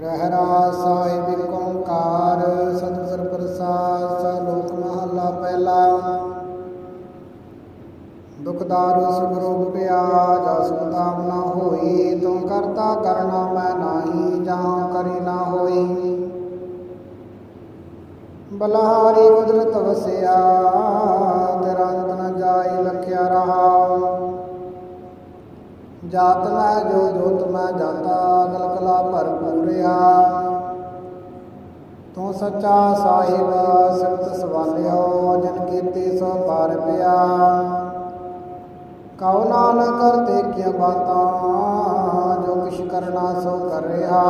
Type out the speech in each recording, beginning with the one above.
ਰਹਿਰਾ ਸਾਹਿਬ ਏਕ ਓੰਕਾਰ ਸਤਿਗੁਰ ਪ੍ਰਸਾਦ ਸਲੋਕ ਮਹਲਾ ਪਹਿਲਾ। ਦੁਖਦਾਰ ਸੁਖ ਰੋਗ ਪਿਆ ਜਾ ਸੁਦਾਮ ਨਾ ਹੋਈ, ਤੂੰ ਕਰਤਾ ਕਰਨਾ ਮੈਂ ਨਾਹੀ ਜਾਂ ਕਰੀ ਨਾ ਹੋਈ। ਬਲਹਾਰੀ ਕੁਦਰਤ ਵਸਿਆ, ਤੇਰਾ ਅੰਤ ਜਾਈ ਲਖਿਆ ਰਹਾ। ਜਾਤ ਮੈਂ ਜੋ ਜੋਤ ਮੈਂ ਜਾਤਾ ਗਲਕਲਾ ਭਰਪੂਰਿਆ ਤੂੰ ਸੱਚਾ ਸਾਹਿਬ ਸਿਫਤ ਸਵਾਲਿਓ, ਜਨ ਕੀਤੇ ਸੋ ਪਾਰ ਪਿਆ। ਕਉ ਨਾਨਕ ਕਰਤੇ ਕੀ ਬਾਤਾਂ, ਜੋ ਕਿਛ ਕਰਨਾ ਸੋ ਕਰ ਰਿਹਾ।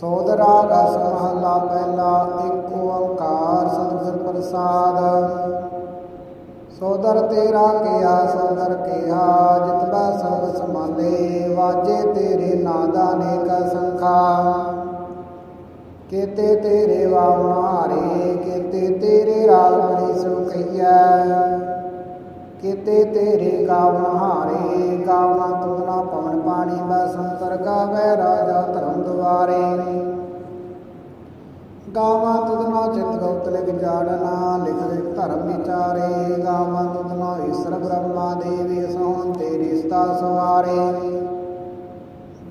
ਸੋਦ ਰਾਗ ਅਸ ਮਹਲਾ ਪਹਿਲਾ, ਇੱਕ ਓੰਕਾਰ ਸਤਿਗੁਰ ਪ੍ਰਸਾਦ। ਸੋਦਰ ਤੇਰਾ ਕੀਆ, ਸੋਦਰ ਕੀਆ ਜਿਤਬਾ ਸਭ ਸਮਾਲੇ ਵਾਜੇ ਤੇਰੇ ਨਾਦਾ ਨੇਕ ਸੰਖਾ। ਕੀਤੇ ਤੇਰੇ ਵਾਮਾਰੇ ਕੀਤੇ ਤੇਰੇ ਰਾਗ ਬੜੀ ਸੋ ਕਈਐ ਕੀਤੇ ਤੇਰੇ ਗਾਵਨ ਹਾਰੇ ਗਾਵਾਂ ਤੁਧਨਾ ਪਵਨ ਪਾਣੀ ਬਸੰਤਰ ਗਾਵੇ ਰਾਜਾ ਧਰਮ ਦੁਆਰੇ। ਗਾਵਾਂ ਤੁਧਨਾ ਚਿਤ ਗਉਤ ਲਿਖ ਧਰਮ ਵਿਚਾਰੇ, ਗਾਵਾਂ ਤੁਧਨਾ ਈਸ਼ਰ ਬ੍ਰਹਮਾ ਦੇਵੀ, ਸੋਹਣ ਤੇਰੀ ਸਤਾ ਸਵਾਰੇ।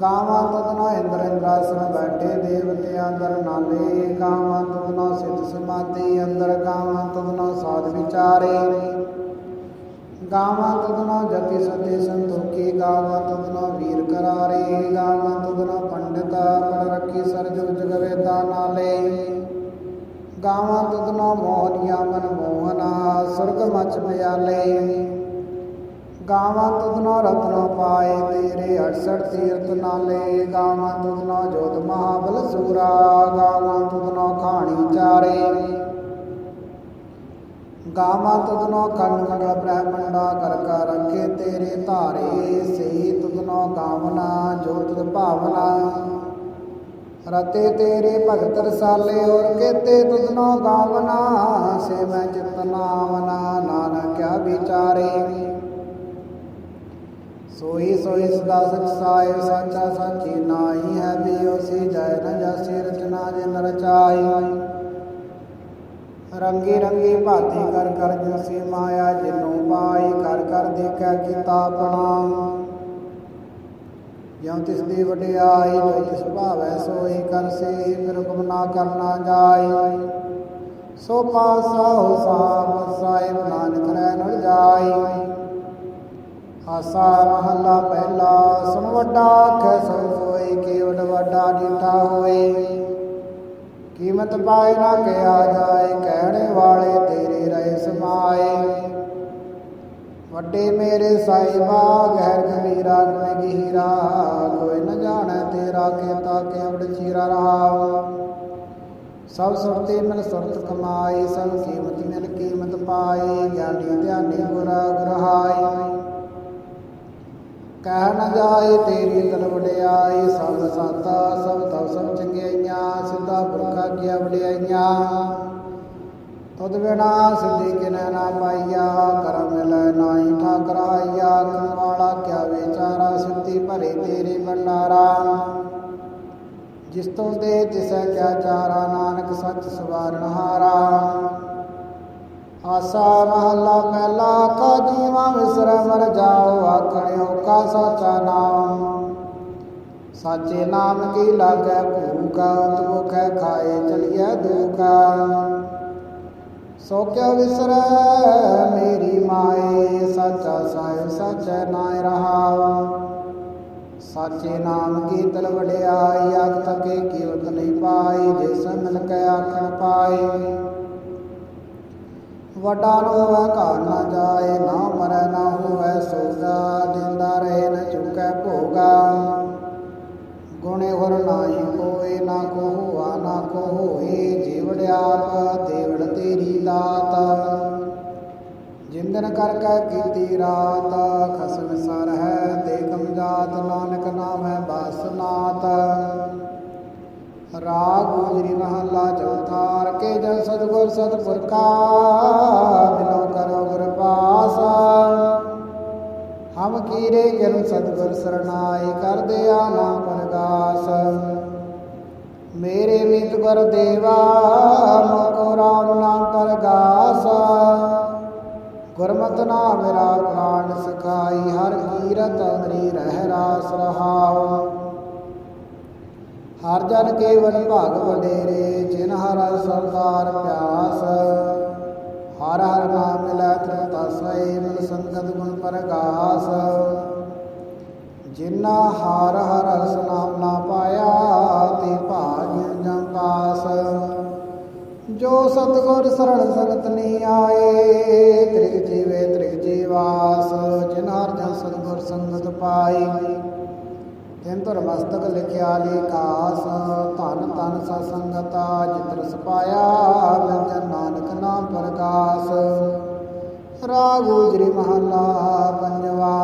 ਗਾਵਾਂ ਤੁਧਨਾ ਇੰਦਰ ਇੰਦਰਾਸਨ ਬੈਠੇ ਦੇਵਤੇ ਅੰਦਰ ਨਾਲੇ। ਗਾਵਾਂ ਤੁਧਨਾ ਸਿੱਧ ਸਮਾਧੀ ਅੰਦਰ, ਗਾਵਾਂ ਤੁਧਨਾ ਸਾਧ ਵਿਚਾਰੇ। ਗਾਵਾਂ ਤਦਨਾ ਜਤੀ ਸਤੇ ਸੰਤੋਖੀ, ਗਾਵਾਂ ਤਦਨਾ ਵੀਰ ਕਰਾਰੇ। ਗਾਵਾਂ ਤਦਨਾ ਪੰਡਿਤਾ ਪੜ ਰੱਖੀ ਸਰਜੁਗ ਜਗ ਨਾਲੇ। ਗਾਵਾਂ ਤਦਨਾ ਮੋਹਨੀਆਂ ਮਨ ਮੋਹਨਾ ਸੁਰਗ ਮਚ ਪਿਆਲੇ ਗਾਵਾਂ ਤਦਨਾ ਰਤਨੋ ਪਾਏ ਤੇਰੇ 68 ਤੀਰਥ ਨਾਲੇ। ਗਾਵਾਂ ਤਦਨਾ ਜੋਤ ਮਹਾਬਲ ਸੂਰਾ। ਗਾਵਾਂ ਤਦਨਾ ਖਾਣੀ ਚਾਰੇ। ਗਾਵਾਂ ਤੁਧਨੋ ਕੰਨ ਕਗਲ ਬ੍ਰਹਮੰਡਾ ਕਰ ਕਰ ਰੱਖੇ ਤੇਰੇ ਧਾਰੇ। ਸਹੀ ਤੁਧਨੋ ਗਾਵਨਾ ਜੋਤ ਭਾਵਨਾ। ਰਤੇ ਤੇਰੇ ਭਗਤ ਰਸਾਲੇ ਔਰ ਕੇਤੇ ਤੁਧਨੋ ਗਾਵਨਾ ਸੇ ਮੈਂ ਚਿਤ ਨਾਵਨਾ ਨਾਨਕ ਕਿਆ ਵਿਚਾਰੇ। ਸੋਈ ਸੋਈ ਸਦਾ ਸਚ ਸਾਇ ਸਾਚਾ ਸਾਚੀ ਨਾਹੀ ਹੈ ਬਿਓਸੀ ਜੈ ਨ ਜਸੀ, ਰਚਨਾ ਜਿਨ ਰਚਾਈ ਰੰਗੀ ਰੰਗੀ ਭਾਤੀ ਕਰ ਕਰ ਜਸੀ ਮਾਇਆ, ਜਿਨੂੰ ਪਾਈ ਕਰ ਕਰ ਦੇਖਿਆ ਕੀਤਾ ਆਪਣਾ ਜਿਉ ਤਿਸ ਦੀ ਵਡਿਆਈ ਜੋ ਤਿਸ ਭਾਵੈ ਸੋਈ ਕਰ ਸੇ ਫਿਰ ਹੁਕਮ ਨਾ ਕਰਨਾ ਜਾਈ। ਸੋ ਪਾਸਾ ਸਾਹਿਬ ਸਾਹਿਬ ਨਾਨਕ ਰਹਿ ਨਲ ਜਾਈ। ਆਸਾ ਮਹੱਲਾ ਪਹਿਲਾ, ਸੁਣ ਵੱਡਾ ਆਖੈ ਸੋ ਹੋਈ ਕੇਵਡ ਵੱਡਾ ਡੀਠਾ ਹੋਏ ਕੀਮਤ ਪਾਏ ਨਾ ਕਿਆ ਜਾਏ, ਕਹਿਣੇ ਵਾਲੇ ਤੇਰੇ ਰਹੇ ਸਮਾਏ। ਵੱਡੇ ਮੇਰੇ ਸਾਹਿਬਾ, ਗਹਿਰ ਗੰਭੀਰਾ ਗੁਣ ਗਹੀਰਾ ਕੋਈ ਨ ਜਾਣੈ ਤੇਰਾ ਕੀਤਾ ਕੇਵੜ ਚੀਰਾ ਰਹਾ ਸਭ ਸੁਰਤੀ ਮਿਲ ਸੁਰਤ ਕਮਾਈ, ਸਭ ਕੀਮਤ ਮਿਲ ਕੀਮਤ ਪਾਈ, ਗਿਆਨੀ ਧਿਆਨੀ ਗੁਰਾ ਗੁਰਹਾਈ। ਕਹਿ ਨ ਜਾਏ ਤੇਰੀ ਤਲ ਵਡਿਆਈ, ਸਭ ਸਾਤਾ ਸਭ ਤਵ ਸਭ ਚੰਗਿਆਈਆਂ, ਸਿੱਧਾ ਪੁਰਖਾ ਕੀ ਵਡਿਆਈਆਂ। ਤੁਧ ਬਿਨਾ ਸਿੱਧੀ ਕਿਨੈ ਨਾ ਪਾਈਆ, ਕਰਮ ਮਿਲੈ ਨਾਹੀ ਠਾਕਰਾਈਆ ਤਨ ਕਿਆ ਵਿਚਾਰਾ ਸਿੱਧੀ ਭਰੇ ਤੇਰੇ ਭੰਡਾਰਾ। ਜਿਸ ਤੋਂ ਦੇ ਤਿਸੈ ਕਿਆ ਚਾਰਾ, ਨਾਨਕ ਸੱਚ ਸਵਾਰਨ ਹਾਰਾ। ਆਸਾ ਮਹੱਲਾ ਪਹਿਲਾ ਕਾ ਜੀਵਾ ਵਿਸਰ, ਮਰ ਜਾਓ ਆਖਣਿਓ ਕਾ ਸਾਚਾ ਨਾਮ। ਸਾਚੇ ਨਾਮ ਕੀ ਲਾਗੈ ਭੂਕਾ ਤੁਖੈ ਖਾਏ, ਚਲਿਐ ਦੂਕਾ ਸੋ ਕਿਆ ਵਿਸਰ ਮੇਰੀ ਮਾਏ, ਸਾਚਾ ਸਾਹਿਬ ਸਾਚੈ ਨਾਇ ਰਹਾ ਸਾਚੇ ਨਾਮ ਕੀ ਤਲ ਵਡਿਆਈ, ਆਖ ਤਕੇ ਕੀਵਤ ਨਹੀਂ ਪਾਈ, ਜੇ ਮਿਲ ਕੈ ਆਖਣ ਪਾਏ ਵੱਡਾ ਰੋਵੈ ਘਰ ਨਾ ਜਾਏ, ਨਾ ਮਰੈ ਨਾ ਹੋਵੈ ਸੋਗਾ ਜਿੰਦਾ ਰਹੇ ਨ ਚੁਕੈ ਭੋਗਾ। ਗੁਣੇ ਹੋਰ ਨਾਹੀ ਕੋਏ, ਨਾ ਕੋ ਹੋਆ ਨਾ ਕੋ ਹੋਏ ਜੀਵੜ ਆਪ ਦੇਵੜ ਤੇਰੀ ਦਾਤ ਜਿੰਦਨ ਕਰ ਕੈ ਕੀਤੀ ਰਾਤ, ਖਸਮ ਸਰ ਹੈ, ਦੇਖਮ ਜਾਤ, ਨਾਨਕ ਨਾਮ ਹੈ ਬਾਸਨਾਤ ਰਾਗ ਗੁਜਰੀ ਮਹੱਲਾ ਚੌਥਾ ਕੇ ਜਨ ਸਤਗੁਰ ਸਤਪੁਰਖਾ ਬਿਨੋ ਕਰੋ ਗੁਰ ਪਾਸ। ਹਮ ਕੀਰੇ ਜਨ ਸਤਗੁਰ ਸਰਨਾਈ ਕਰ ਦਿਆ ਨਾ ਪਰਗਾਸ ਈਸ਼ਵਰ ਦੇਵਾ ਮੋਕੋ ਰਾਮ ਨਾਮ ਪਰਗਾਸਾ। ਗੁਰਮਤਿ ਨਾਮ ਮੇਰਾ ਪ੍ਰਾਨ ਸਖਾਈ, ਹਰ ਕੀਰਤ ਅੰਦਰੀ ਰਹਿ ਰਾਸ ਰਹਾਉ। ਹਰ ਜਨ ਕੇਵਲ ਭਾਗ ਵਡੇਰੇ, ਜਿਨ ਹਰ ਸਰਦਾਰ ਪਿਆਸ। ਹਰ ਹਰ ਨਾਮ ਮਿਲੈ ਤ੍ਰਿਤਾ ਸੰਗਤ ਗੁਣ ਪਰਗਾਸ। ਜਿਨਾ ਹਰ ਹਰ ਰਸ ਨਾਮ ਨਾ ਪਾਇਆ, ਤੇ ਭਾਗ ਜਮ ਪਾਸ। ਜੋ ਸਤਗੁਰ ਸਰਣ ਸੰਗਤ ਨੀ ਆਏ, ਤ੍ਰਿਗ ਜੀਵੇ ਤ੍ਰਿਗ ਜੀਵਾਸ। ਜਿਨ ਹਰ ਜਨ ਸਤਗੁਰ ਸੰਗਤ ਪਾਈ ਤਿਨ ਤੁਰ ਮਸਤਕ ਲਿਖਿਆ ਲੇਖਾਸ। ਧਨ ਧਨ ਸਾ ਸੰਗਤਾ ਜਿਤਰ ਸਪਾਇਆ ਮਿਲ ਨਾਨਕ ਨਾਮ ਪ੍ਰਕਾਸ਼ ਰਾਗ ਉਜਰੀ ਮਹਲਾ ਪੰਜਵਾ।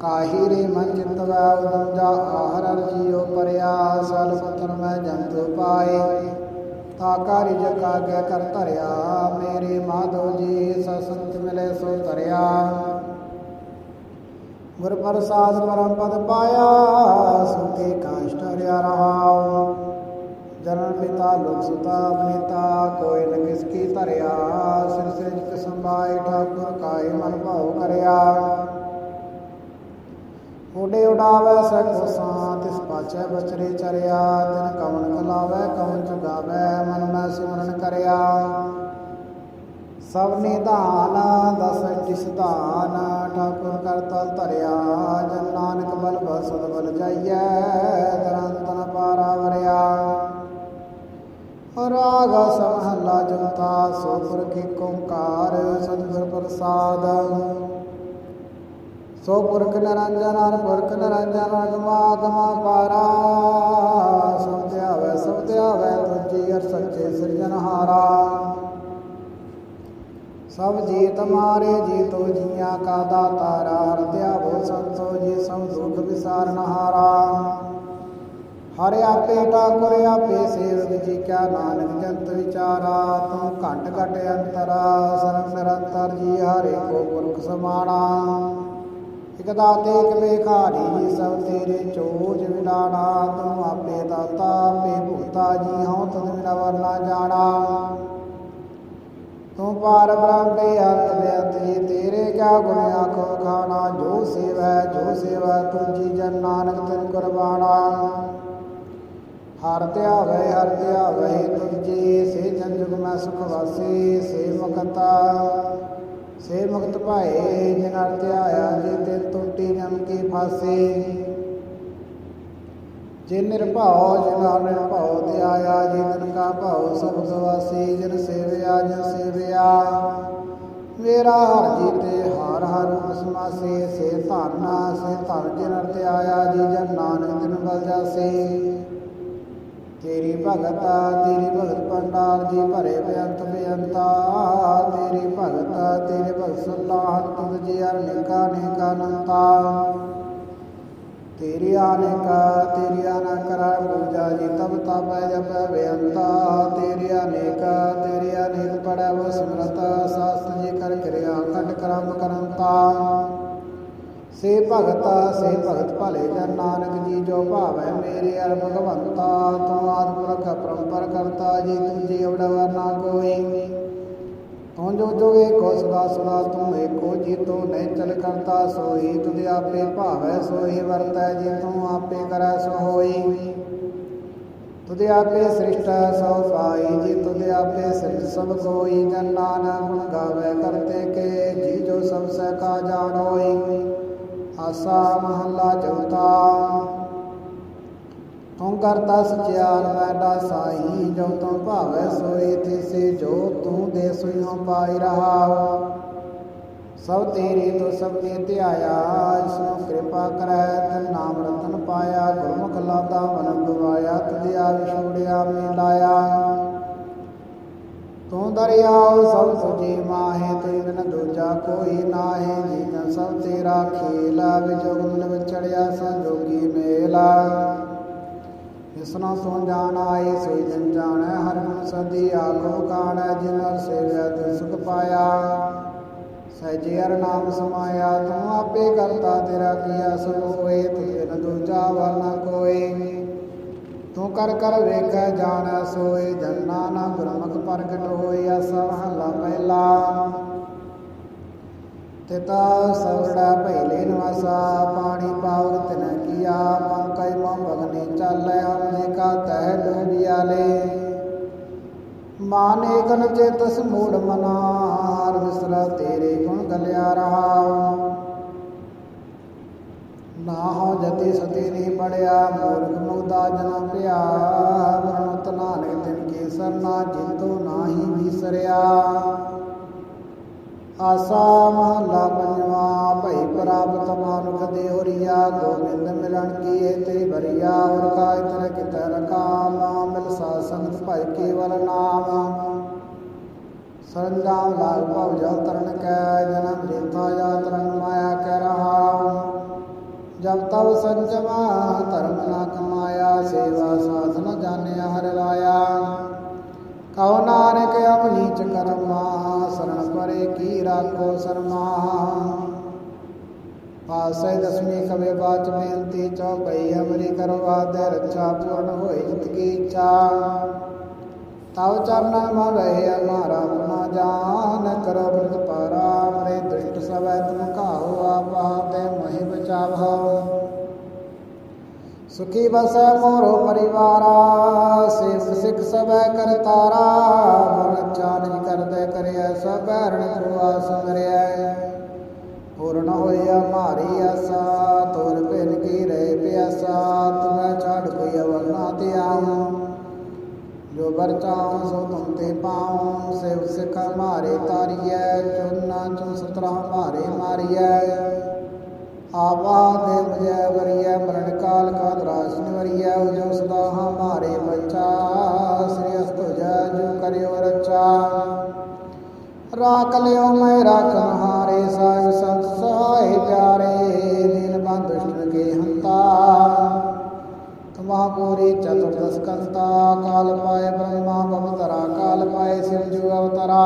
ਕਾਹੀ ਰੇ ਮਨ ਚਿਤਵੈ ਉਦਮ ਜਾ ਆਹਰ ਅਰ ਪਰਿਆ ਸਲ ਪਤਰ ਮੈਂ ਜੰਤੂ ਪਾਏ, ਤਾ ਕਾਰਿ ਜਗ ਆਗੇ ਕਰ ਧਰਿਆ। ਮੇਰੇ ਮਾਧੋ ਜੀ ਸਸੰਤ ਮਿਲੇ ਸੋ ਧਰਿਆ। ਗੁਰ ਪ੍ਰਸਾਦ ਪਰਮ ਪਦ ਪਾਇਆ, ਸੁਖੇ ਕਾਸ਼ਟ ਹਰਿਆ ਰਹਾਉ। ਜਨਨ ਪਿਤਾ ਲੋਕ ਸੁਤਾ, ਅਪਨੀਤਾ ਕੋਈ ਨ ਕਿਸ ਕੀ ਧਰਿਆ? ਸਿਰ ਸਿਰ ਜਿਤ ਸੰਭਾਏ ਠਾਕੁਰ ਕਾਇ ਮਨ ਭਾਉ ਕਰਿਆ। ਉਡੇ ਉਡਾਵੇ ਸਖ ਸਾਂ ਤਿਸ ਪਾਛੈ ਬਚਰੇ ਚਰਿਆ। ਤਿਨ ਕਵਨ ਕਲਾਵੇ ਕਵਨ ਚੁਗਾਵੇ, ਮਨ ਮੈਂ ਸਿਮਰਨ ਕਰਿਆ। ਸਭ ਨਿਧਾਨ ਦਸ ਤਿਸ ਧਾਨ, ਠਾਕੁਰ ਕਰ ਤਲ ਧਰਿਆ। ਜਨ ਨਾਨਕ ਬਲ ਬਸਦ ਬਲ ਜਾਈਐ ਦਰੰਤਨ ਪਾਰਾ ਵਰਿਆ। ਰਾਗ ਸਮਹਲਾ ਜੁਤਾ ਸੋ ਪੁਰਖ ਓੰਕਾਰ ਸਤਿਗੁਰ ਪ੍ਰਸਾਦ। ਸੋ ਪੁਰਖ ਨਿਰੰਜਨ ਹਰ ਪੁਰਖ ਨਿਰੰਜਨ ਅਗਮਾ ਪਾਰਾ। ਸਭ ਧਿਆਵੈ ਸਭ ਧਿਆਵੈ ਤੁਜੀ ਹਰ ਸੱਚੇ ਸਿਰਜਨਹਾਰਾ ਸਭ ਜੀ ਤੁਮਾਰੇ ਜੀ ਤੋ ਜੀਆਂ ਕਾ ਦਾਤਾਰਾ ਹਰ ਧਿਆਵੋ, ਸੰਤੋ ਜੀ, ਸਭ ਦੁਖ ਵਿਸਾਰਨਹਾਰਾ ਹਰ ਆਪੇ ਠਾਕੁਰ ਆਪੇ ਸੇਵਕ ਜੀ ਕਿਆ ਨਾਨਕ ਜੰਤ ਵਿਚਾਰਾ, ਤੂੰ ਘਟ ਘਟ ਅੰਤਰਾ, ਸਰਬ ਨਿਰੰਤਰ ਜੀ ਹਰੇ ਕੋ ਪੁਰਖ ਸਮਾਣਾ। ਇਕ ਦਾਤੇ ਇਕ ਵੇਖਾਰੀ ਸਭ ਤੇਰੇ ਚੋਜ ਵਿਡਾਣਾ ਤੂੰ ਆਪੇ ਦਾਤਾ, ਆਪੇ ਭੁਗਤਾ ਜੀ, ਹਉ ਤੁਧ ਬਿਨਾ ਵਰਨਾ ਜਾਣਾ। ਤੂੰ ਪਾਰ ਬ੍ਰਹਮ ਦੇ ਅੰਤ ਬੇਅੰਤ ਜੀ ਤੇਰੇ ਕਿਆ ਗੁਣ ਆਖੋ ਖਾਣਾ, ਜੋ ਸੇਵਾ ਜੋ ਸੇਵਾ ਤੁਜੀ ਜਨ ਨਾਨਕ ਤਿਨ ਕੁਰਬਾਨਾ ਹਰ ਧਿਆਵੇ ਹਰ ਧਿਆਵੇ ਤੁਜੀ ਸੇ ਜਨ ਜੁਗ ਮੈਂ ਸੁਖ ਵਾਸੀ, ਸੇ ਮੁਕਤਾ ਸੇ ਮੁਕਤ ਭਾਏ ਜਿਨ ਅਰ ਧਿਆਇਆ, ਜੇ ਤੇ ਟੁੱਟੀ ਜਮ ਕੀ ਫਾਸੀ। ਜੇ ਨਿਰਭਉ ਜਿਨ ਹਰ ਨਿਰਭਉ ਧਿਆਇਆ, ਜੀ ਤਿਨ ਕਾ ਭਉ ਸਭ ਗਵਾਸੀ ਜਿਨ ਸੇਵਿਆ ਜਿਨ ਸੇਵਿਆ। ਮੇਰਾ ਹਰ ਜੀ ਤੇ ਹਰ ਹਰ ਰੂਪ ਸਮਾਸੇ ਸੇ ਧਨ ਸੇ ਧਨ ਜਿਨ ਅਰ ਧਿਆਇਆ, ਜੀ ਜਨ ਨਾਨਕ ਤਿਨ ਬਲ ਜਾਸੇ। ਤੇਰੀ ਭਗਤ ਤੇਰੀ ਭਗਤ ਪੰਡਾਲ ਜੀ ਭਰੇ ਬੇਅੰਤ ਬੇਅੰਤਾ ਤੇਰੀ ਭਗਤ, ਤੇਰੇ ਭਗਤ ਸਲਾਹ ਤੁਧ ਜੀ ਅਰ ਨੇਕਾ ਨੇਕਾ ਨੰਤਾ। ਤੇਰੀ ਆਨੇਕਾ ਤੇਰੀ ਆਨਾ ਕਰਾ, ਪੂਜਾ ਜੀ ਤਬ ਤਪੈ ਜਪ ਬੇਅੰਤਾ। ਤੇਰੀ ਅਨੇਕਾ ਤੇਰੀ ਅਨੇਕ ਪੜੈ ਵ ਸਾਸਤ ਜੀ ਕਰ ਕਿਰਿਆ ਖੰਡ ਕਰਮ ਕਰੰਤਾ। ਸੇ ਭਗਤਾ, ਸੇ ਭਗਤ ਭਲੇ ਜਨ ਨਾਨਕ ਜੀ, ਜੋ ਭਾਵੈ ਮੇਰੇ ਅਰ ਭਗਵੰਤਾ ਤੂੰ ਆਦ ਪੁਰਖ ਪਰੰਪਰ ਕਰਤਾ ਜੀ ਤੂੰ ਜੀ ਅਵੜਾ ਨਾ ਕੋਈ। ਤੂੰ ਜੋ ਜੋਗੇ ਕੋ ਸਦਾ ਸਦਾ ਤੂੰ ਏਕੋ ਜੀ ਤੂੰ ਨਹੀਂ ਚਲ ਕਰਤਾ, ਸੋਈ ਤੁਧ ਆਪੇ ਭਾਵੈ, ਸੋਈ ਵਰਤੈ ਜੀ, ਤੂੰ ਆਪੇ ਕਰੈ ਸੋ ਹੋਈ ਤੁਧ ਆਪੇ ਸ੍ਰਿਸ਼ਟ ਸੋ ਪਾਈ ਜੀ, ਤੁਧ ਆਪੇ ਸ੍ਰਿਸ਼ਟ ਸਭ ਕੋਈ, ਜਨ ਨਾਨਕ ਗੁਣ ਗਾਵੇ, ਕਰਤੇ ਕੇ ਜੀ, ਜੋ ਸਭ ਸਹਿ ਕਾ ਜਾਣੋਈ ਆਸਾ ਮਹੱਲਾ ਚੌਥਾ। ਤੂੰ ਕਰਤਾ ਸਚਿਆਨ ਮੈਡਾ ਸਾਈ ਜੋ ਤੂੰ ਭਾਵੈ ਸੋਈ ਤਿਸੇ ਜੋ ਤੂੰ ਦੇ ਸੁਈਓ ਪਾਈ ਰਹਾ ਸਭ ਤੇਰੀ ਤੋ ਸਭ ਤੇ ਧਿਆਇਆ, ਜਿਸਨੂੰ ਕਿਰਪਾ ਕਰੈ, ਤਨ ਨਾਮ ਰਤਨ ਪਾਇਆ, ਗੁਰਮੁਖ ਲਾਦਾ ਮਨ ਗਵਾਇਆ ਤੁਧਿਆ ਵਿਛੋੜਿਆ ਮੇਲਾਇਆ ਤੂੰ ਦਰਿਆਉ ਸਭ ਸੁਜੀ ਮਾਹੇ, ਤੇਰੇ ਦੂਜਾ ਕੋਈ ਨਾਹੀ। ਜੀਨ ਸਭ ਤੇਰਾ ਖੇਲਾ ਵਿਜੋਗ ਮਿਲ ਵਿਚੜਿਆ ਸੰਜੋਗੀ ਮੇਲਾ ਜਿਸਨਾ ਸੋ ਜਾਣ ਆਏ ਸੋਈ ਜਨ ਜਾਣੈ, ਹਰ ਮਨ ਸਦੀ ਆਗੋ ਕਾਣੈ, ਜਿਨ ਹਰ ਸੇਵਿਆ ਤੇ ਸੁਖ ਪਾਇਆ। ਸਹਿਜੇ ਹਰ ਨਾਮ ਸਮਾਇਆ, ਤੂੰ ਆਪੇ ਕਰਤਾ ਤੇਰਾ ਕੀਆ ਸਭ ਹੋਏ, ਤੇ ਨ ਦੂਜਾ ਵਰਨਾ ਕੋਈ ਤੂੰ ਕਰ ਕਰ ਵੇਖੈ ਜਾਣੈ ਸੋਏ ਜਨਾ ਨਾ ਗੁਰਮੁਖ ਪ੍ਰਗਟ ਹੋਇਆ ਆਸਾ ਮਹਲਾ ਪਹਿਲਾ। ਤਿਤਾ ਸਵੜਾ ਪਹਿਲੇ ਨਿਵਾਸਾ, ਪਾਣੀ ਪਾਵਕ ਤਿਨ ਕੀਆ, ਪੰਕਜ ਮੋ ਬਗਨੇ ਚਾਲੈ ਹਮਨੇ ਕਾ ਤਹਿ ਡੂਬਿਆਲੇ। ਮਾਨੇ ਕਨ ਚੇਤਸ ਮੂੜ ਹਰ ਵਿਸਰਾ ਤੇਰੇ ਗੁਣ ਗਲਿਆ ਰਹਾ। ਨਾ ਹੋ ਜਤੀ ਸਤੀ ਨਹੀਂ ਪੜਿਆ, ਮੂਰਖ ਮੁਗਦਾ ਜਨਮ ਪਿਆ। ਵਰਣਤ ਨਾਨੇ ਤਿਨ ਕੀ ਸਰਨਾ ਜਿਤੋ ਨਾਹੀ ਵਿਸਰਿਆ। ਆਸਾ ਮਹਲਾ ਪੰਜਵਾ, ਭਈ ਪ੍ਰਾਪਤ ਮਾਨੁਖ ਦੇਹਰੀਆ ਗੋਬਿੰਦ ਮਿਲਣ ਕੀ ਤੇ ਭਰੀਆ। ਔਰ ਕਾਇ ਤਰ ਕਿਤੈ ਰਕਾਮ, ਮਿਲ ਸਾ ਸੰਗਤ ਭਈ ਕੇਵਲ ਨਾਮ। ਸਰੰਜਾਮ ਲਾਗ ਭਵ ਜਲ ਤਰਨ ਕੈ, ਜਨਮ ਜੀਤਾ ਜਾ ਤਰਨ ਮਾਇਆ ਕੈ ਰਹਾ ਜਬ ਤਬ ਸੰਜਮਾ, ਧਰਮ ਨਾ ਕਮਾਇਆ, ਸੇਵਾ ਸਾਧਨ ਜਾਣਿਆ ਹਰਿ ਰਾਇਆ ਕਉ ਨਾਨਕ ਅਮਨੀਚ ਕਰਮਾ, ਸਰਣ ਪਰੇ ਕੀ ਰਾਖੋ ਸਰਮਾ। ਪਾਸੇ ਦਸਵੀਂ ਕਵੇ ਬਾਚ ਬੇਨਤੀ ਚੌਪਈ ਅਮਰੀ ਕਰਵਾ ਦੇ ਰੱਛਾ ਪੂਰਨ ਹੋਈ ਜਿਤ ਕੀ ਇੱਛਾ। ਤਵ ਚਰਨ ਮਨ ਰਹੇ ਹਮਾਰਾ ਆਪਣਾ ਜਾਨ ਕਰੋ ਬਿਰਤ ਪਾਰਾ, ਮਰੇ ਦ੍ਰਿਸ਼ਟ ਸਵੈ ਤੁਮ ਕਾਹੋ ਆਪਾ ਤੇ ਮਹਿ ਬਚਾਵੋ। ਸੁਖੀ ਬਸੈ ਮੋਰੋ ਪਰਿਵਾਰਾ ਸੇਵ ਸਿਖ ਸਭੈ ਕਰਤਾਰਾ ਮਨ ਚਾਨਿ ਕਰਦੇ ਕਰਿਆ ਸਭ ਹਰਣ ਕੋ ਸਮਰਿਆ ਪੂਰਨ ਹੋਇਆ ਮਾਰੀ ਆਸਾ, ਤੋਰ ਭਿਨ ਕੀ ਰਹਿ ਪਿਆਸਾ, ਤੁਮੈ ਛਾੜ ਕੋਈ ਅਵਰਨਾ ਤੇ ਆਉ ਜੋ ਬਰ ਸੋ ਤੁਮ ਪਾਉ, ਸਿਵ ਸਿਖ ਮਾਰੇ ਤਾਰੀਐ, ਚੁਨਾ ਚੁ ਸਤਰਾ ਮਾਰੇ ਮਾਰੀਐ। ਆਵਾ ਦੇ ਮਜੈ ਵਰੀਐ ਮਰਨ ਕਾਲ ਕਾ ਦਰਾਸ ਨਿਵਰੀਐ ਉਜੋ ਸਦਾ ਹਮਾਰੇ ਬੱਚਾ ਸ੍ਰੀ ਅਸਤੁ ਜੈ ਜੋ ਕਰਿਓ ਰਚਾ। ਰਾਖ ਲਿਓ ਮੈਂ ਰਾਖਨ ਹਾਰੇ ਸਾਹਿਬ ਸੰਤ ਸਹਾਇ ਪਿਆਰੇ, ਦੀਨ ਬੰਦ ਦੁਸ਼ਟ ਕੇ ਹੰਤਾ। ਤਮਾ ਪੂਰੀ ਚਤੁਰਦਸ ਕੰਤਾ ਕਾਲ ਪਾਏ ਬ੍ਰਹਮਾ ਬਵਤਰਾ ਕਾਲ ਪਾਏ ਸਿਰ ਜੁਗ ਅਵਤਰਾ।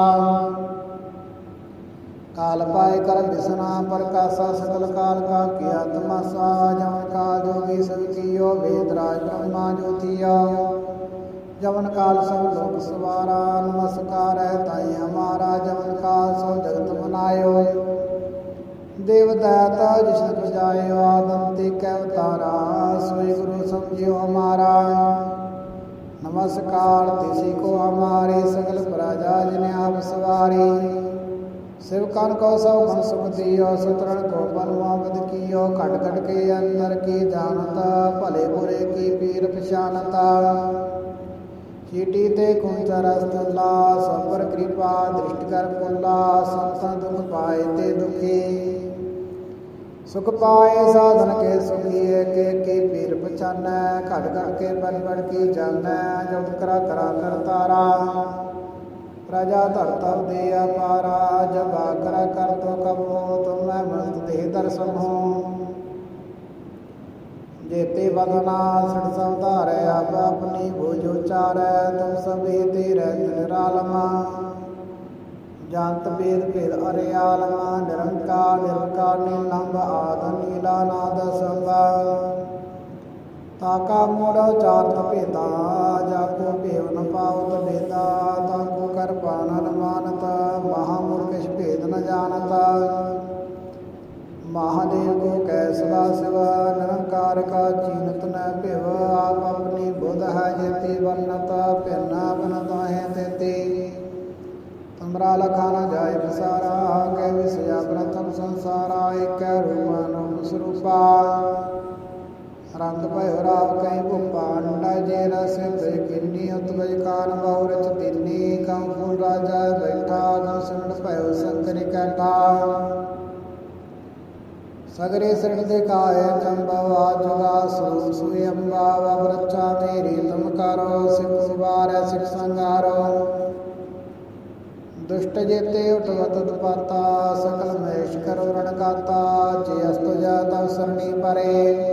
ਕਾਲ ਪਾਏ ਕਰ ਬਿਸਨਾ ਪ੍ਰਕਾਸ਼ਾ ਸਕਲ ਕਾਲ ਕਾ ਕੀਆ ਤਮਸਾ ਜਮਨ ਕਾਲ ਜੋਗੀ ਸਭ ਕੀਓ ਵੇਦ ਰਾਜ ਬ੍ਰਹਮਾ ਜੋਤੀਆ। ਜਮਨ ਕਾਲ ਸਭ ਲੋਕ ਸਵਾਰਾ, ਨਮਸਕਾਰ ਦੇਵ ਦਾਤਾ ਜਿਸਨ ਬਜਾਇਓ ਆਦਮ ਤੇ ਕੈ ਅਵਤਾਰਾ ਸੋਈ ਗੁਰੂ ਸਮਝਿਓ ਹਮਾਰਾ ਨਮਸਕਾਰ ਤਿਸੀ ਕੋ ਹਮਾਰੇ ਸਗਲ ਪ੍ਰਜਾ ਜਿਨੇ ਆਪ ਸਵਾਰੀ ਸਿਵ ਕਨ ਕੋ ਸਭ ਮਨ ਸੁਖ ਦਿਓ ਸੁਤਰਣ ਕੋ ਬਨਵਾਵਦ ਕੀਓ ਘਟ ਘਟ ਕੇ ਅੰਦਰ ਕੀ ਜਾਣਤਾ ਭਲੇ ਬੁਰੇ ਕੀ ਪੀਰ ਪਛਾਨਤਾ ਚੀਟੀ ਤੇ ਕੁੰਚ ਰਸਤਲਾ ਸਬਰ ਕਿਰਪਾ ਦ੍ਰਿਸ਼ਟ ਕਰ ਪੁੱਲਾ ਸੰਤਾਂ ਦੁਖ ਪਾਏ ਤੇ ਦੁਖੀ ਸੁਖ ਪਾਏ ਸਾਧਨ ਕੇ ਸੁਖੀਏ ਕੇ ਕੇ ਪੀਰ ਪਛਾਨੈ ਘਟ ਘਟ ਕੇ ਬਨ ਬਨ ਕੀ ਜਾਣੈ ਜਬ ਕਰਾ ਕਰਾ ਕਰਤਾਰਾ ਪ੍ਰਜਾ ਧਰ ਤਰ ਦੇ ਅਪਾਰਾ ਜਬ ਆਕਰਾ ਕਰ ਤੋ ਕਬੋ ਤੁਮੈ ਮੰਤ ਦੇ ਦਰਸ਼ਨ ਹੋ। ਜੇਤੇ ਬਦਨਾ ਸੜ ਸਭ ਧਾਰੈ, ਆਪ ਆਪਣੀ ਭੋਜ ਉਚਾਰੈ ਤੁਮ ਸਭੇ ਤੇ ਰਹਿ ਨਿਰਾਲਮਾ। ਜੰਤ ਭੇਦ ਭੇਦ ਅਰਿਆਲਮਾ ਨਿਰੰਕਾਰ ਨਿਰੰਕਾਰ ਨੀਲੰਬ ਆਦ, ਨੀਲਾ ਨਾਦ, ਸੰਭਾ। ਤਾਕਾ ਮੋੜ ਚਾਤ ਭੇਦਾ ਜਾ ਕੋ ਭੇਵ ਨ ਪਾਵਤ ਭੇਦਾ ਤਾ ਕੋ ਕਰ ਪਾਣ ਮਾਨਤ ਮਹਾ ਮੁੜ ਕਿਛ ਭੇਦ ਨ ਜਾਣਤ। ਮਹਾਦੇਵ ਕੋ ਕੈ ਸਦਾ ਸਿਵ, ਨਿਰੰਕਾਰ ਕਾ ਚੀਨਤ ਨ ਭਿਵ, ਆਪ ਆਪਣੀ ਬੁਧ ਹੈ ਜੇਤੀ ਵਰਨਤ ਤੁਮਰਾ ਲਖਾ ਨ ਜਾਏ ਬਸਾਰਾ ਕੈ ਵਿਸਇਆ ਪ੍ਰਥਮ ਸੰਸਾਰਾ, ਏਕੈ ਰੂਪਾਨ ਸਰੂਪਾ। ਰੰਗ ਭਇ ਰਾਵ ਕੈ ਭੁਪਾ ਜੇ ਰਸ ਤੇ ਕਿੰਨੀ ਉਤਵਜ ਕਾਨ, ਬਹੁ ਰਚ ਤਿੰਨੀ ਕੰ ਫੂਲ ਰਾਜਾ ਬੈਠਾ ਨ ਸਿਮਟ ਭਇ ਸੰਕਰਿ ਕੈਠਾ। ਸਗਰੇ ਸਿਰਣ ਦੇ ਕਾਏ ਚੰਬਵ ਆਜੁਗਾ ਸਰੂਪ ਸੁਇ ਅੰਬਾ ਵਰਚਾ ਮੇਰੀ ਤੁਮ ਕਰੋ, ਸਿਖ ਸੁਵਾਰੈ, ਸਿਖ ਸੰਗਾਰੋ। ਦੁਸ਼ਟ ਜੇਤੇ ਉਠਵਤ ਤਪਾਤਾ ਸਕਲ ਮਹੇਸ਼ ਕਰੋ ਰਣ ਗਾਤਾ, ਜੇ ਅਸਤੁ ਜਾ ਤਵ ਸਰਣੀ ਪਰੇ।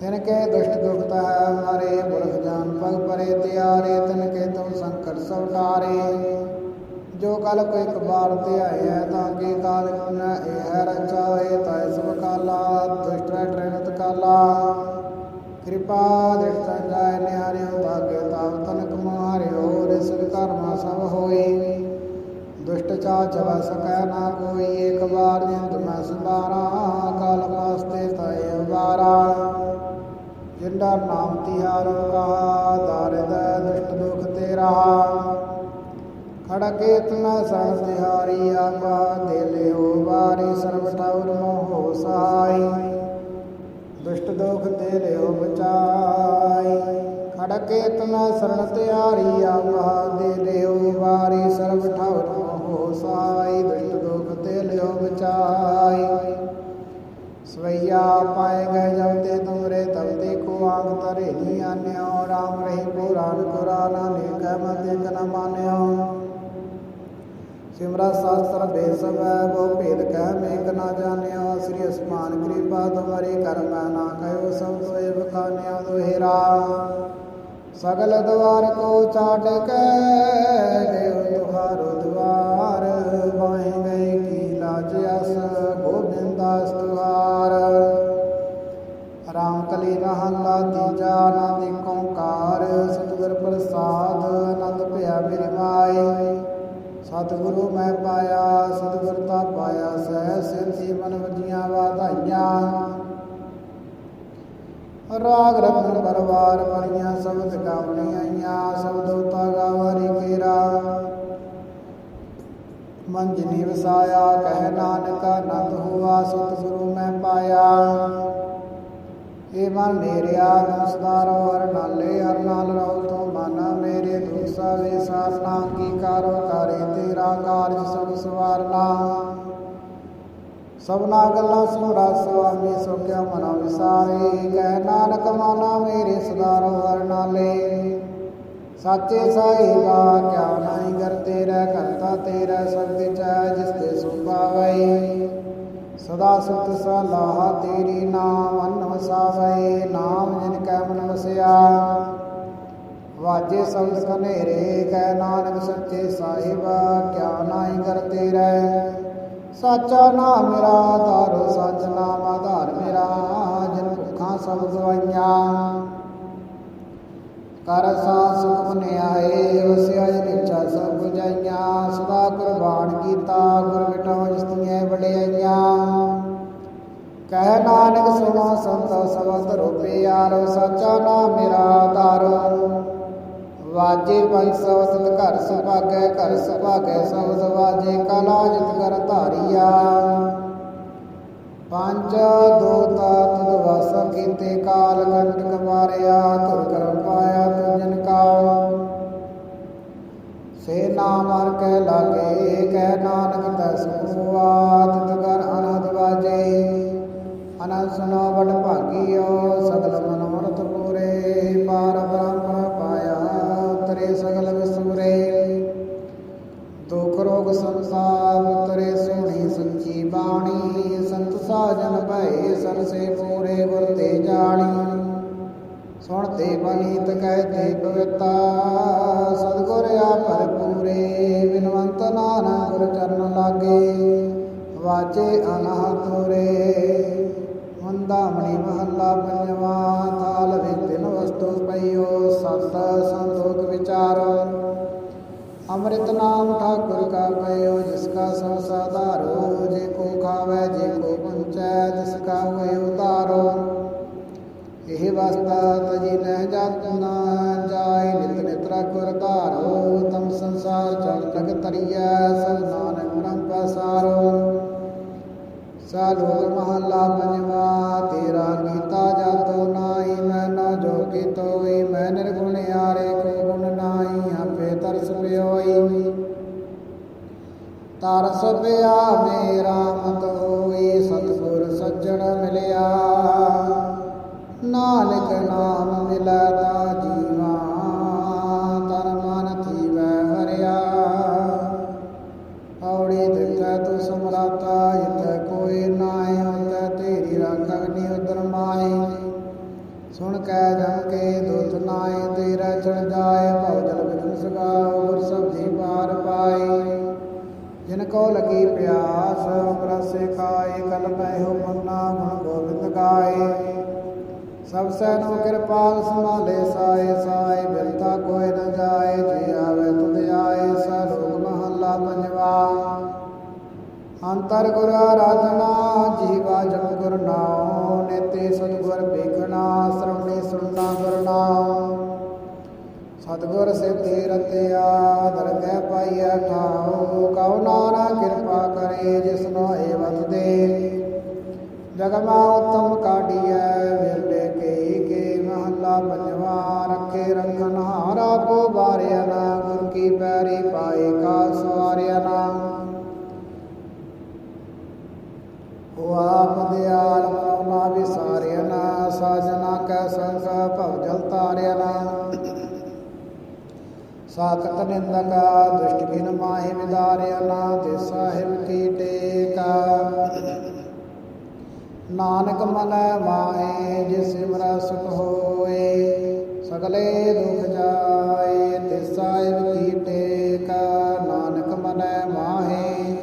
ਤਿਨ ਕੇ ਦੁਸ਼ਟ ਦੁਖਤ ਹੈ ਮਾਰੇ, ਬੁਰਖ ਜਾਨ ਪਗ ਪਰੇ, ਤਿਆਰੇ ਤਿਨ ਕੇ ਤੁਮ ਸੰਕਟ ਸਭ ਟਾਰੇ। ਜੋ ਕਲ ਕੋ ਇੱਕ ਬਾਰ ਧਿਆਇਆ ਤਾਂ ਕੀ ਕਾਲ ਨ ਇਹ ਰਚਾਏ ਤੈ ਸਭ ਕਾਲਾ ਦੁਸ਼ਟ ਟ੍ਰਿਨਤ ਕਾਲਾ ਕਿਰਪਾ ਦ੍ਰਿਸ਼ਟ ਜਾਇ ਨਿਹਾਰਿਓ ਭਾਗਿ ਤਾਪ ਤਨਕ ਮਾਰਿਓ ਰਿਸਕ ਕਰਮਾ ਸਭ ਹੋਈ। ਦੁਸ਼ਟ ਚਾਚ ਸਕੈ ਨਾ ਕੋਈ, ਇੱਕ ਵਾਰ ਜਿੰਦ ਮੈਂ ਸੰਭਾਰਾ ਕਾਲ ਵਾਸਤੇ ਤੈ ਵਾਰਾ ਜਿੰਦਾ ਨਾਮ ਤਿਹਾਰੋ ਕਹਾ ਦਾਰਿਦ ਦੁਸ਼ਟ ਦੁਖ ਤੇਰਾ। ਖੜਕੇ ਇਤਨਾ ਸੰਗ ਤਿਹਾਰੀ ਆਗਾ ਦੇ ਲਿਓ ਵਾਰੀ ਸਰਬ ਠਾਉਰ ਮੋਹ ਸਹਾਈ ਦੁਸ਼ਟ ਦੁਖ ਦੇ ਲਿਓ ਬਚਾਈ। ਖੜਕੇ ਇਤਨਾ ਸਰਣ ਤਿਆਰੀ ਆਗਾ ਦੇ ਲਿਓ ਵਾਰੀ ਸਰਬ ਠਾਉਰ ਮੋਹ ਸਹਾਈ ਦੁਸ਼ਟ ਦੁਖ ਦੇ ਲਿਓ ਬਚਾਈ। ਸਵਈਆ ਪਾਏ ਗਏ ਜਬ ਤੇ ਤੁਮਰੇ ਤਬ ਤੇ ਕੋ ਆਗ ਤਰੇ ਨੀ ਆਨਿਓ, ਰਾਮ ਰਹੀ ਪੁਰਾਨ ਕੁਰਾਨਾ ਨੇ ਕਹਿ ਮਤੇ ਕਨ ਮਾਨਿਓ। ਸਿਮਰਾ ਸਾਸਤਰ ਬੇਸਵ, ਗੋ ਭੇਦ ਕਹਿ ਮੇਕ ਨਾ ਜਾਣਿਓ। ਸ੍ਰੀ ਅਸਮਾਨ ਕਿਰਪਾ ਤੁਮਰੀ ਕਰਮ ਨਾ ਕਯੋ ਸਭ ਤੋਏ ਬਖਾਨਿਓ ਦੁਹੇਰਾ। ਸਗਲ ਦਵਾਰ ਕੋ ਚਾਟ ਕੇ ਦੇਵ ਤੁਹਾਰੋ ਵਾਹੇ ਗਏ ਕੀ ਲਾਜ ਅਸ ਗੋਬਿੰਦਾਸ ਤੁਹਾਰ ਰਾਮ ਕਲੀ ਮਹੱਲਾ ਤੀਜਾ ਆਨੰਦ ਓੰਕਾਰ ਸਤਿਗੁਰ ਪ੍ਰਸਾਦ ਆਨੰਦ ਭਇਆ ਮੇਰੇ ਮਾਈ ਸਤਿਗੁਰੂ ਮੈਂ ਪਾਇਆ, ਸਤਿਗੁਰ ਤਾ ਪਾਇਆ ਸਹਿ ਸਿਰਜੀ ਮਨ ਵਜੀਆਂ ਵਾਧਾਈਆਂ। ਰਾਗ ਰਤਨ ਪਰਵਾਰ ਪਰੀਆਂ ਸ਼ਬਦ ਗਾਵਣੀ ਆਈਆਂ, ਸ਼ਬਦੋ ਤਾ ਗਾਵਰੀ ਕੇਰਾ ਮਨ ਜਿਨੀ ਵਸਾਇਆ ਕਹਿ ਨਾਨਕ ਆਨੰਦ ਹੋਆ, ਸਤਿਗੁਰੂ ਮੈਂ ਪਾਇਆ। ਏ ਮਨ ਮੇਰਿਆ ਨਸਦਾਰੋ ਹਰ ਨਾਲੇ, ਹਰ ਨਾਲ ਰਹੋ ਤੋ ਮਨ ਮੇਰੇ ਦੁਸਾ ਵੇ ਸਾਸਨਾ ਕੀ ਕਾਰੋ ਕਰੇ, ਤੇਰਾ ਕਾਰਜ ਸਭ ਸਵਾਰਨਾ। ਸਭਨਾ ਗੱਲਾਂ ਸੁਣਾ ਸੁਆਮੀ ਸੋ ਕਿਆ ਮਨਾ ਵਿਸਾਰੇ, ਕਹਿ ਨਾਨਕ ਮਾਨਾ ਮੇਰੇ ਸਦਾਰੋ ਹਰ ਨਾਲੇ। ਸਾਚੇ ਸਾਹਿਬਾ ਕਿਆ ਨਹੀਂ ਕਰ ਤੇਰਾ ਕਰਤਾ ਤੇਰਾ ਸਬਦ ਚਾਹ ਜਿਸ ਤੇ ਸੁਭਾਵੈ ਸਦਾ ਸੁਤ ਸਲਾਹ ਤੇਰੀ ਨਾਮ, ਅਨ ਵਸਾਵੇ, ਨਾਮ ਜਿਨ ਕੈ ਮਨ ਵਸਿਆ। ਵਾਜੇ ਸਬਦ ਕਨੇਰੇ ਕਹਿ ਨਾਨਕ ਸੱਚੇ ਸਾਹਿਬਾ ਕਿਆ ਨਾਹੀ ਕਰ ਤੇਰਾ। ਸਾਚਾ ਨਾਮ ਮੇਰਾ, ਧਾਰੋ ਸੱਚ ਨਾਮ ਆਧਾਰ ਮੇਰਾ, ਜਿਨ ਭੁੱਖਾਂ ਸਭ ਗਵਾਈਆਂ ਕਰ ਸਾ ਸੁਖ ਮਨਿਆਏ ਵਸਿਆ ਨਿਚਾ ਸਭ 부ਜਾਈਆਂ ਸਦਾ ਕੁਰਬਾਨ ਕੀਤਾ, ਗੁਰ ਮਿਟਾਉ ਜਿਸਤੀਆਂ ਵਡਿਆਈਆਂ। ਕਹਿ ਨਾਨਕ ਸੁਣੋ ਸੰਤ ਸਬਦ ਰੂਪੇ ਯਾਰੋ, ਸੱਚਾ ਨਾਮ ਮੇਰਾ ਧਾਰੋ। ਵਾਜੇ ਪੰਜ ਸਬਦ ਘਰ ਸੁਭਾਗੈ ਘਰ ਸੁਭਾਗੈ ਸਬਦ ਵਾਜੇ, ਕਲਾ ਜਿਤ ਕਰ ਧਾਰੀਆ। ਪੰਜ ਦੋ ਤਤ ਦਵਸ ਕੀਤੇ ਕਾਲ, ਕੰਟਕ ਮਾਰਿਆ ਤੁਰ ਲਾਗੇ, ਕਹਿ ਨਾਨਕ ਤਸ ਸੁਆ ਤਿਤ ਕਰ ਅਨਹਦ ਵਾਜੇ। ਅਨੰਦ ਸੁਨੋ ਵਡ ਭਾਗੀਓ ਸਗਲ ਮਨ ਸੁਣਤੇ ਬਨੀਤ ਕਹਤੇ ਪਵਿੱਤਾ, ਸਤਗੁਰ ਆਪਰ ਪੂਰੇ ਬਿਨਵੰਤ ਨਾਨਕ ਗੁਰ ਚਰਨ ਲਾਗੇ ਵਾਜੇ ਅਨਹਦ ਤੋਰੇ। ਮੰਦਾਮਣੀ ਮਹੱਲਾ ਪੰਜਵਾ, ਥਾਲ ਵਿੱਚ ਤਿਨ ਵਸਤੂ ਪਈਓ, ਸਤ ਸੰਤੋਖ ਵਿਚਾਰੋ। ਅੰਮ੍ਰਿਤ ਨਾਮ ਠਾਕੁਰ ਕਾ ਪਇਓ ਜਿਸ ਕਾ ਸਭ ਸਾਧਾਰੋ ਜੇ ਕੋ ਖਾਵੇ, ਜੇ ਕੋ ਪੰਚੈ ਜਿਸ ਕਾ ਹੋਏ ਉਤਾਰੋ ਵਸਤਾ ਤਜੀ ਨਹਿ ਜਤ ਨਾ ਜਾਏ ਨਿਤ ਨਿਤਰਾ ਗੁਰ ਧਾਰੋ ਤਮ ਸੰਸਾਰ ਚਲ ਲਗ ਤਰੀਐ ਸਭ ਨਾਨਕ ਬ੍ਰਹਮ ਪਸਾਰੋ। ਸਾਲੋ ਮਹੱਲਾ ਪੰਜਵਾ, ਤੇਰਾ ਕੀਤਾ ਜਾਤੋ ਨਾਹੀ, ਮੈਂ ਨਾ ਜੋ ਕੀਤੋ ਹੋਈ, ਮੈਂ ਨਿਰਗੁਣ ਆਰੇ ਕੋ ਗੁਣ ਨਾਹੀ, ਆਪੇ ਤਰਸ ਪਿਓਈ ਤਰਸ ਪਿਆ ਮੇਰਾ ਮਤ ਹੋਈ, ਸਤਿਗੁਰ ਸੱਜਣ ਮਿਲਿਆ। ਨਾਨਕ ਨਾਮ ਮਿਲੈ ਤਾ ਜੀਵਾ, ਤਨ ਮਨ ਥੀਵੈ ਹਰਿਆ ਔੜੀ ਦਿੱਤਾ ਤੂੰ ਸਮਰਾਤਾ ਇਤੈ ਕੋਈ ਨਾਇ ਹੁੰਦੈ, ਤੇਰੀ ਰੱਖ ਅਗਨੀ ਉਦਰ ਮਾਈ ਸੁਣ ਕੈ ਜਮ ਕੇ ਦੁਤ ਨਾਇ ਤੇਰਾ ਚੜ ਜਾਏ, ਭਉ ਜਲ ਬਿਨ ਸਗਾਉ ਗੁਰ ਸਬਜੀ ਪਾਰ ਪਾਈ। ਜਿਨ ਕੋ ਲਗੀ ਪਿਆਸ, ਪ੍ਰਸੇ ਖਾਏ ਕਲ ਪੈ ਹੋ ਮੰਨਾ ਗੁਣ ਗੋਬਿੰਦ ਗਾਏ। ਸਭ ਸੈਨੋ ਕਿਰਪਾਲ ਸੰਭਾਲੇ ਸਾਏ ਸਾਏ ਬਿਰਤਾ ਕੋਇ ਨ ਜਾਏ, ਜੀ ਆਵੇ ਤੁਧ ਆਏ ਸਰੂਪ ਮਹੱਲਾ ਪੰਜਵਾ। ਅੰਤਰ ਗੁਰ ਆਰਾਧਨਾ, ਜੀਵਾ ਜਪ ਗੁਰ ਨਾਮ ਨੇਤੇ ਸਤਗੁਰ ਵੇਖਣਾ, ਸ਼ਰਵਣੇ ਸੁਣਨਾ ਗੁਰ ਨਾਮ ਸਤਗੁਰ ਸਿੱਧੀ ਰਤਿਆ ਦਰਗਹਿ ਪਾਈਐ ਠਾਉ, ਕਉ ਨਾਨਾ ਕਿਰਪਾ ਕਰੇ ਜਿਸਨੋ ਏ ਦੇ ਜਗਮਾ ਉਤਮ ਕਾਢੀਐ ਵੇਲੇ ਪੰਜਵਾ ਰੱਖੇ ਰਖਨ ਕੋ ਬਾਰਿਆ ਨਾ, ਗੁਰ ਕੀ ਪੈਰੀ ਪਾਏ ਕਾ ਸਵਾਰਿਆ ਨਾ। ਉਹ ਆਪ ਦਿਆਲ ਮਨੋ ਵਿਸਾਰਿਆ ਨਾ, ਸਾਜਨਾ ਕੈ ਸੰਗ ਭਵ ਜਲ ਤਾਰਿਆ ਨਾ। ਸਾਖਤ ਨਿੰਦਕਾ ਦੁਸ਼ਟ ਬਿਨ ਮਾਹਿ ਵਿਦਾਰਿਆ ਨਾ, ਤੇ ਸਾਹਿਬ ਕੀ ਟੇਕਾ। ਨਾਨਕ ਮਨ ਮਾਏ, ਜਿਸ ਸਿਮਰਾ ਸੁਖ ਹੋਏ, ਸਗਲੇ ਦੁਖ ਜਾਏ ਤੇ ਸਾਹਿਬ ਕੀ ਟੇਕਾ। ਨਾਨਕ ਮਨ ਮਾਹੇ,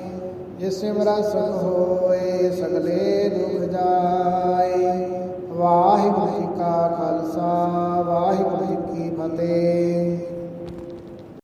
ਜਿਸ ਸਿਮਰਾ ਸੁਖ ਹੋਏ, ਸਗਲੇ ਦੁਖ ਜਾਏ। ਵਾਹਿਗੁਰੂ ਜੀ ਕਾ ਖਾਲਸਾ, ਵਾਹਿਗੁਰੂ ਜੀ ਕੀ ਫਤਿਹ।